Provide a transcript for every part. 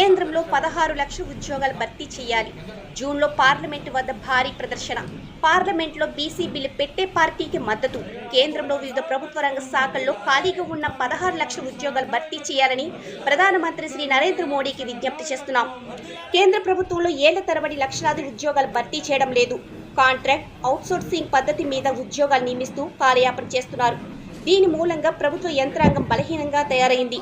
కేంద్రంలో పదహారు లక్షల ఉద్యోగాలు భర్తీ చేయాలి. జూన్లో పార్లమెంటు వద్ద భారీ ప్రదర్శన. పార్లమెంట్లో బీసీ బిల్లు పెట్టే పార్టీకి మద్దతు. కేంద్రంలో వివిధ ప్రభుత్వ రంగ శాఖల్లో ఖాళీగా ఉన్న పదహారు లక్షల ఉద్యోగాలు భర్తీ చేయాలని ప్రధానమంత్రి శ్రీ నరేంద్ర మోడీకి విజ్ఞప్తి చేస్తున్నాం. కేంద్ర ప్రభుత్వంలో ఏళ్ళ తరబడి లక్షలాది ఉద్యోగాలు భర్తీ చేయడం లేదు. కాంట్రాక్ట్ అవుట్సోర్సింగ్ పద్ధతి మీద ఉద్యోగాలు నియమిస్తూ కాలయాపన చేస్తున్నారు. దీని మూలంగా ప్రభుత్వ యంత్రాంగం బలహీనంగా తయారైంది.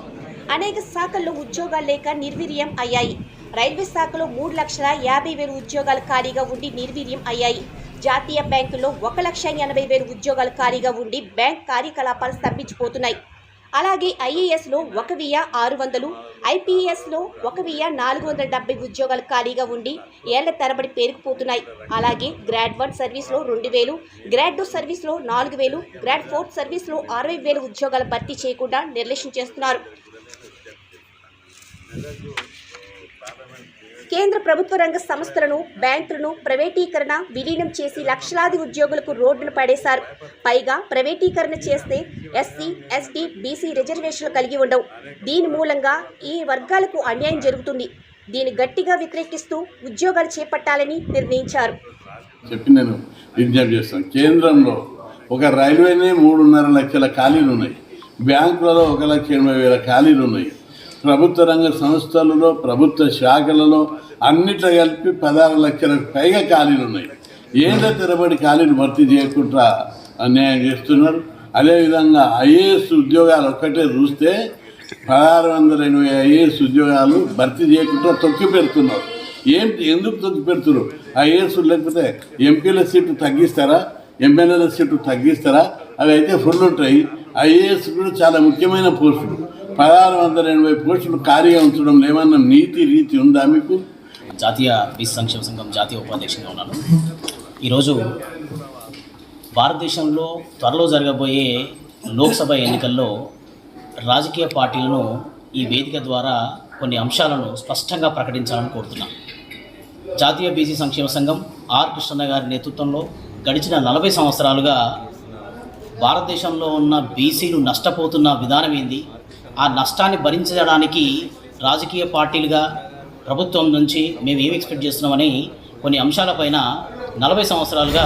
అనేక శాఖల్లో ఉద్యోగాలు లేక నిర్వీర్యం అయ్యాయి. రైల్వే శాఖలో మూడు లక్షల యాభై వేలు ఉద్యోగాలు ఖాళీగా ఉండి నిర్వీర్యం అయ్యాయి. జాతీయ బ్యాంకులో ఒక లక్ష ఎనభై వేలు ఉద్యోగాలు ఖాళీగా ఉండి బ్యాంక్ కార్యకలాపాలు స్తంభించిపోతున్నాయి. అలాగే ఐఏఎస్లో ఒక వెయ్యి ఆరు వందలు ఐపీఎస్లో ఒక వెయ్యి నాలుగు వందల డెబ్బై ఉద్యోగాలు ఖాళీగా ఉండి ఏళ్ళ తరబడి పేరుకుపోతున్నాయి. అలాగే గ్రాడ్ వన్ సర్వీస్లో రెండు వేలు గ్రాడ్ టూ సర్వీస్లో నాలుగు వేలు గ్రాడ్ ఫోర్త్ సర్వీస్లో అరవై వేల ఉద్యోగాలు భర్తీ చేయకుండా నిర్లక్ష్యం చేస్తున్నారు. కేంద్ర ప్రభుత్వ రంగ సంస్థలను బ్యాంకులను ప్రైవేటీకరణ విలీనం చేసి లక్షలాది ఉద్యోగులకు రోడ్డును పడేశారు. పైగా ప్రైవేటీకరణ చేస్తే ఎస్సీ ఎస్టీ బీసీ రిజర్వేషన్లు కలిగి ఉండవు. దీని మూలంగా ఈ వర్గాలకు అన్యాయం జరుగుతుంది. దీన్ని గట్టిగా వ్యతిరేకిస్తూ ఉద్యోగాలు చేపట్టాలని నిర్ణయించారు. చెప్పి నేను విజ్ఞప్తి చేస్తాను. కేంద్రంలో ఒక రైల్వేనే మూడున్నర లక్షల ఖాళీలు ఉన్నాయి. బ్యాంకులలో ఒక లక్ష ఎనభై వేల ఖాళీలు ఉన్నాయి. ప్రభుత్వ రంగ సంస్థలలో ప్రభుత్వ శాఖలలో అన్నిట్లో కలిపి పదహారు లక్షలకు పైగా ఖాళీలు ఉన్నాయి. ఏళ్ళ తెరబడి ఖాళీలు భర్తీ చేయకుండా అన్యాయం చేస్తున్నారు. అదేవిధంగా ఐఏఎస్ ఉద్యోగాలు ఒక్కటే చూస్తే పదహారు వందల ఎనభై ఐఏఎస్ ఉద్యోగాలు భర్తీ చేయకుండా తొక్కి పెడుతున్నారు. ఏంటి ఎందుకు తొక్కి పెడుతున్నారు? ఐఏఎస్ లేకపోతే ఎంపీల సీట్లు తగ్గిస్తారా? ఎమ్మెల్యేల సీట్లు తగ్గిస్తారా? అవి అయితే ఫుల్ ఉంటాయి. ఐఏఎస్ కూడా చాలా ముఖ్యమైన పోస్టులు. పదహారు వందల ఎనభై పోస్టులు ఖాళీగా ఉంచడం ఏమన్నా నీతి రీతి ఉందా మీకు? జాతీయ బీసీ సంక్షేమ సంఘం జాతీయ ఉపాధ్యక్షునిగా ఉన్నాను. ఈరోజు భారతదేశంలో త్వరలో జరగబోయే లోక్సభ ఎన్నికల్లో రాజకీయ పార్టీలను ఈ వేదిక ద్వారా కొన్ని అంశాలను స్పష్టంగా ప్రకటించాలని కోరుతున్నాం జాతీయ బీసీ సంక్షేమ సంఘం ఆర్ కృష్ణ గారి నేతృత్వంలో గడిచిన నలభై సంవత్సరాలుగా భారతదేశంలో ఉన్న బీసీలు నష్టపోతున్న విధానం ఏంది? ఆ నష్టాన్ని భరించడానికి రాజకీయ పార్టీలుగా ప్రభుత్వం నుంచి మేము ఏమి ఎక్స్పెక్ట్ చేస్తున్నామని కొన్ని అంశాలపైన నలభై సంవత్సరాలుగా